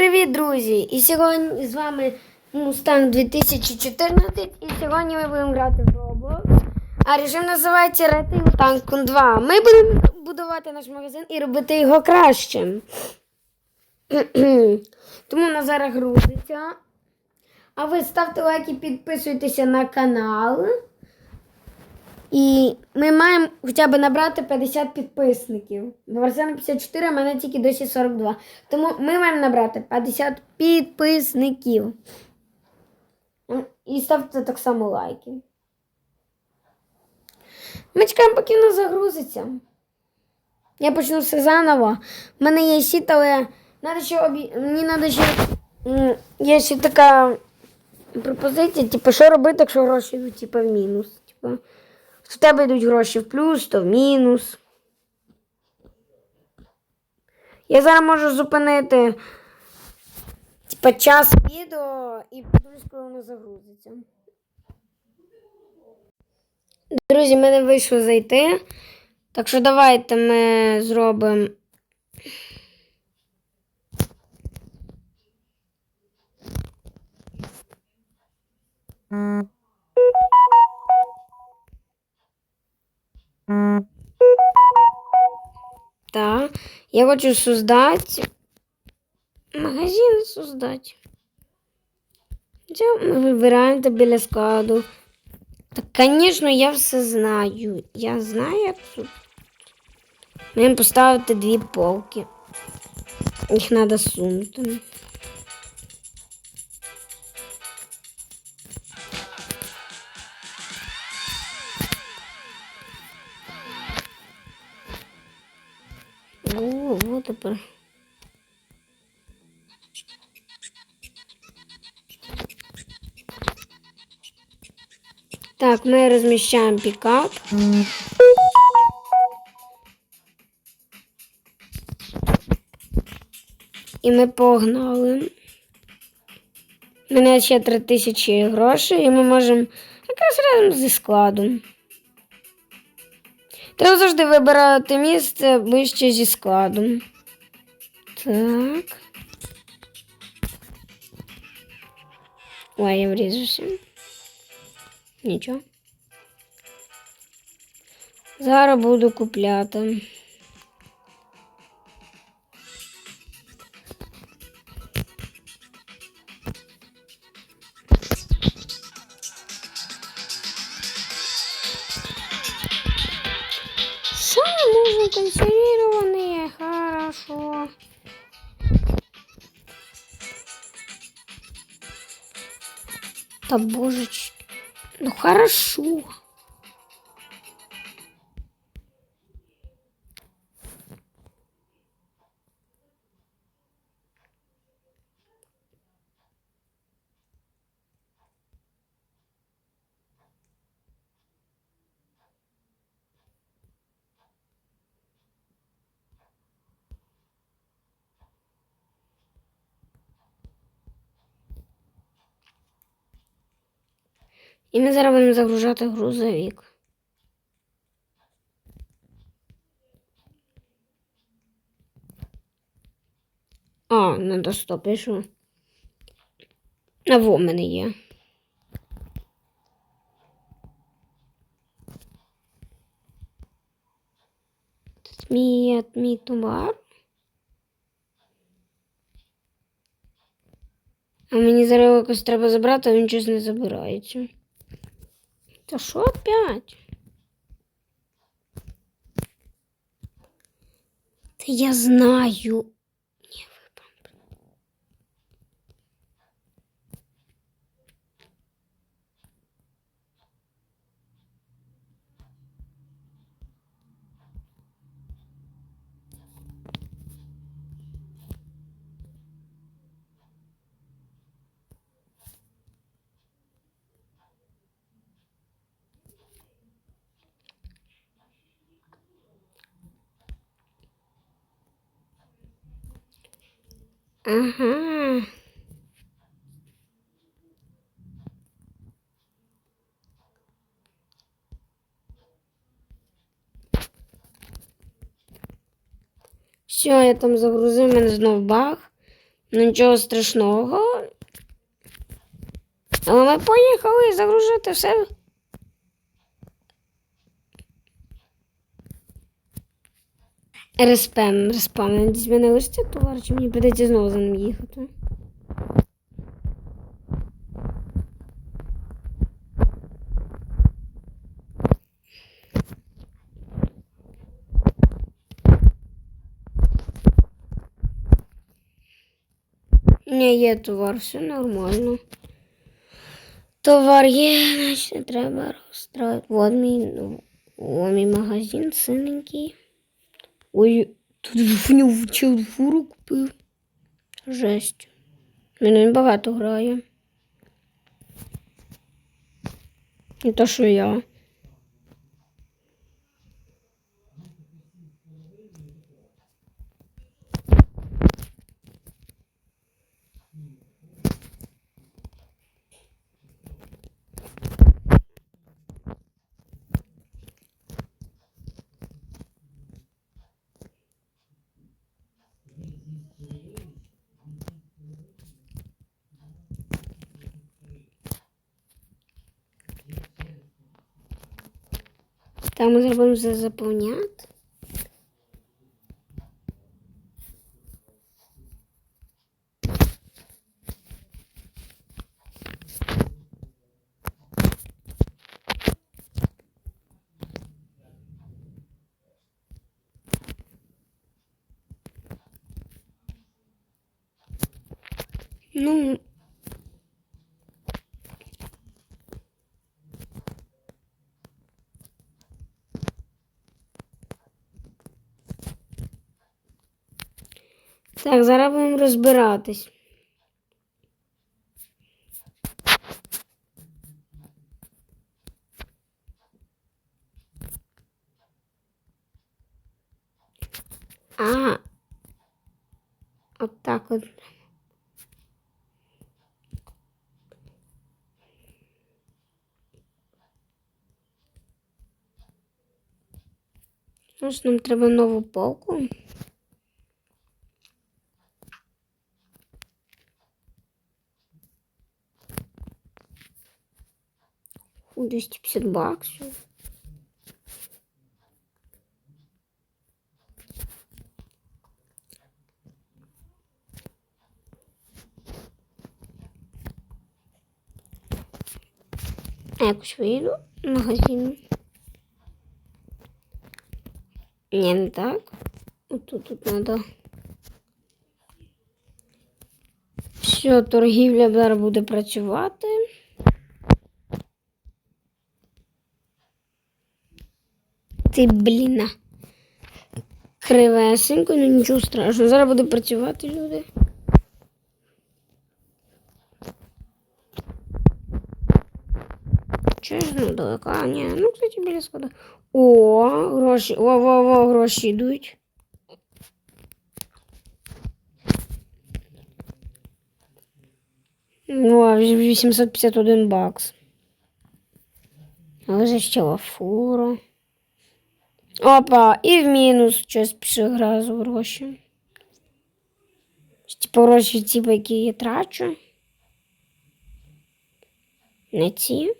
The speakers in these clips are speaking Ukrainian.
привіт, друзі! І сьогодні з вами Mustang 2014 і сьогодні ми будемо грати в Roblox. А режим називається Rating Tank 2. Ми будемо будувати наш магазин і робити його кращим. Тому на зараз грузиться. А ви ставте лайки, підписуйтеся на канал. І ми маємо хоча б набрати 50 підписників. Бо 54, а мене тільки досі 42. Тому ми маємо набрати 50 підписників. І ставте так само лайки. Ми чекаємо, поки воно загрузиться. Я почну все заново. У мене є сіт, але надо ще обі... мені треба ще. Є ще така пропозиція, типу, що робити, якщо гроші йдуть типу, в мінус. Типу. В тебе йдуть гроші в плюс, то в мінус. Я зараз можу зупинити типа, час відео і подивлюсь, коли воно загрузиться. Друзі, мене вийшло зайти. Так що давайте ми зробимо. Так, я хочу создать магазин создать. Ми вибираємо та біля складу. Так, звісно, я все знаю. Я знаю, як тут. Маємо поставити дві полки. Їх треба сунути. О, вот тепер. Так, ми розміщаємо пікап. І ми погнали. У мене ще 3 тисячі грошей, і ми можемо якраз разом зі складом. Треба завжди вибирати місце ближче зі складом. Так. Ой, я врізався. Нічого. Зараз буду купляти. Хорошо. І ми зараз будемо загружати грузовик. А, надо стоп, я що? А во мене є. Мій, мій товар. А мені зараз якось треба забрати, а він щось не забирається. Та що опять? Та я знаю. Ага. Все, я там загрузив, мене знов баг. Ну, Нічого страшного. Але ми поїхали загружати все. Респем, респам. Десь мене лишиться товар, чи мені прийдеться знову за ним їхати. Ні, є товар, все нормально. Товар є, значить не треба розстраювати. Вот мій, ну, о, мій магазин синенький. Ой, тут в нього червуру купив. Жесть. Він багато грає. Не то, що я. Там ми зробимо за заповняти. Ну, так, зараз будемо розбиратись. А. От так от. Ось нам треба нову полку. 250 баксів. А якось вийду магазин. Ні, не так. Отут тут треба. Все, торгівля зараз буде працювати. Ти, блін. Кривесенько, ну нічого страшного. Зараз буде працювати люди. Чесно, далека. Ні, ну, кстати, біля сходу. О, гроші. О, о, о, гроші йдуть. О, 851 бакс. Але ж ще фура. Опа, і в мінус щось пише гразу гроші. Типу гроші, типу, які я трачу. Не ці.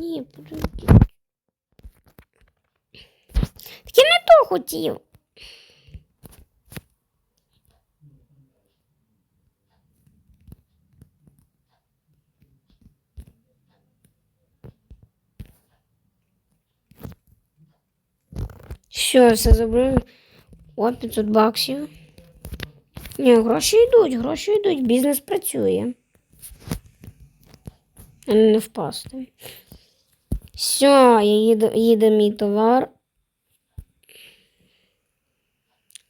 Ні, подожди. Так я не то хотів. Що, все забрав? О, 500 баксів. Ні, гроші йдуть, гроші йдуть, бізнес працює. А Не впасти. Все, я їду, їде мій товар.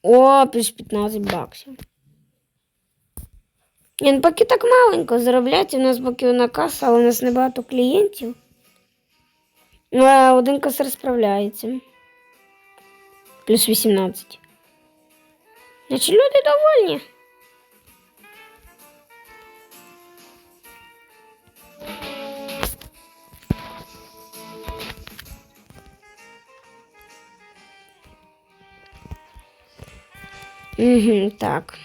О, плюс 15 баксів. Ні, ну поки так маленько заробляти, у нас поки вона каса, але у нас небагато клієнтів. Ну, один касар справляється. плюс 18. значит люди довольны. Угу, Так.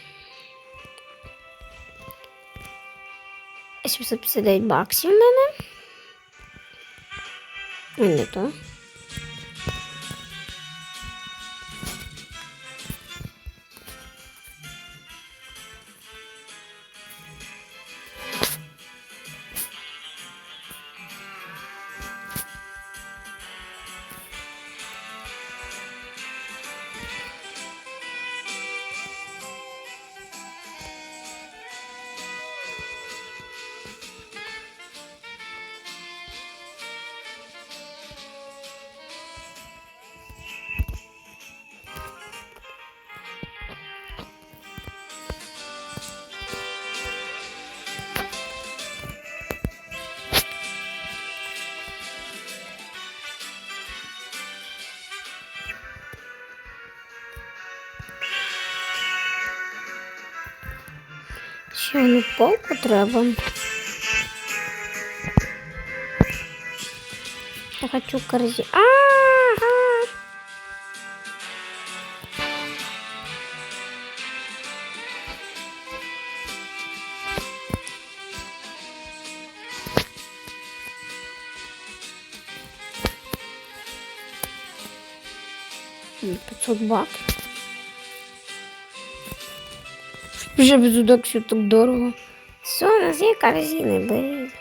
759 баксів в мене. А не то. Ще не полку треба. Я хочу корзину. Ага. М, 500 Вже без все так дорого. Все, у нас є корзини, беріть.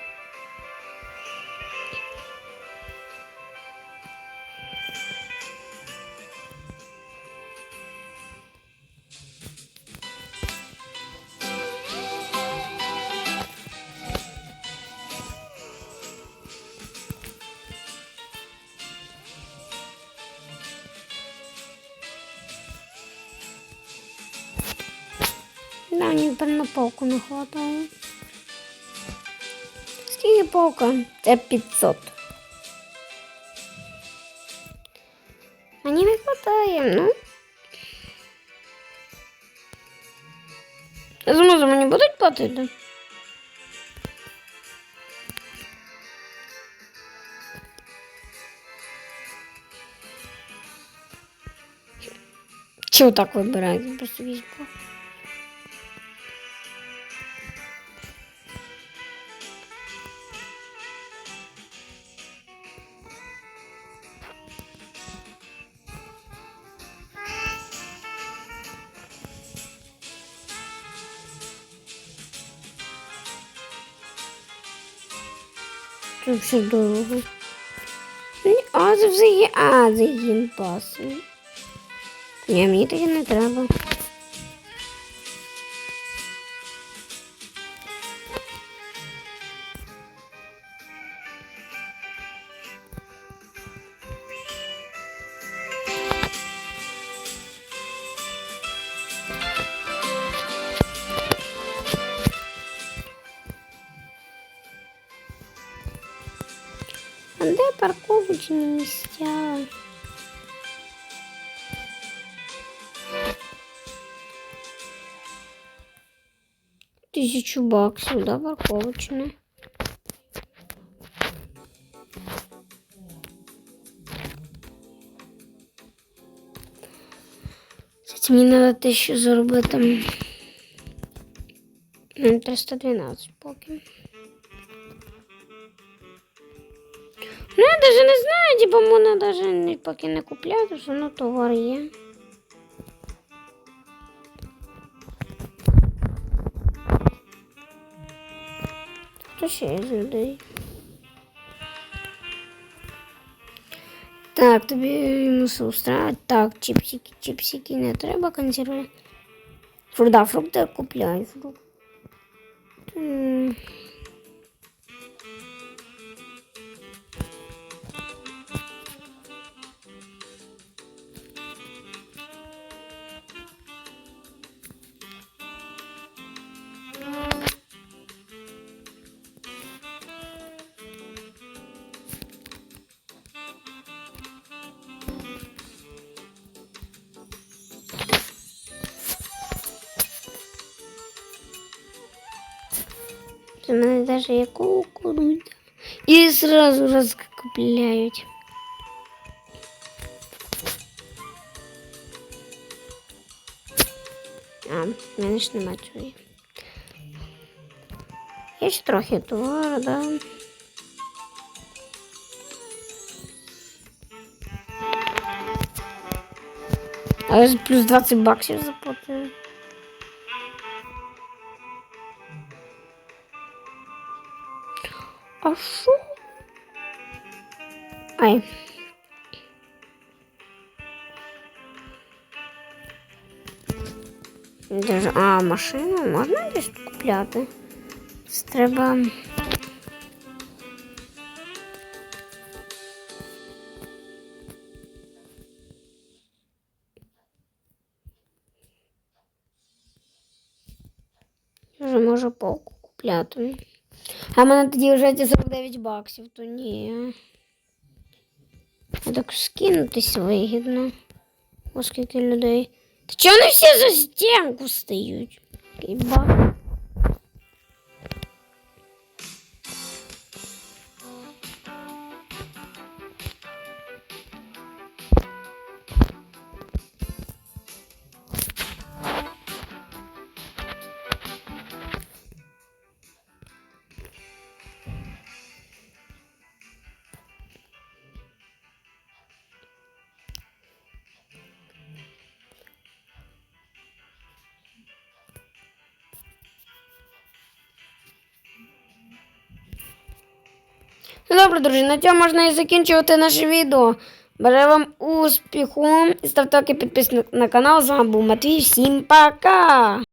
Да, тепер на полку не хватає. Скільки полка? Це 500. Мені не хватає, ну. Думаю, за мені будуть платити? Чого так вибирають? Просто візьму. Це все дорого. А, це все є. А, це гімпас. Ні, мені таке не треба. А де парковочні місця? Тисячу баксів, да, парковочне. Кстати, мені треба те, що заробити. М, 312 поки. Ну, я даже не знаю, типа, даже не, поки не купляти, що ну товар є. Хто ще є людей? Так, тобі мусив устраивати. Так, чіпсики, чіпсики не треба консерви. Фру, да, фрукти купляй. Фрукт. У мене навіть є кукурудза. І зразу розкупляють. А, в мене ж нема цього. Є ще трохи товару, да. А я ж плюс 20 баксів заплатив. Ай. Де ж- А, машину можна десь купляти? Це Треба. Я Вже можу полку купляти. А в мене тоді вже ті 49 баксів, то ні. А так скинутись вигідно. Оскільки людей. Та чого вони всі за стінку стають? Який Ну, Добре, друзі, на цьому можна і закінчувати наше відео. Бажаю вам успіху. Ставте лайки, підписуйтесь на канал. З вами був Матвій. Всім пока!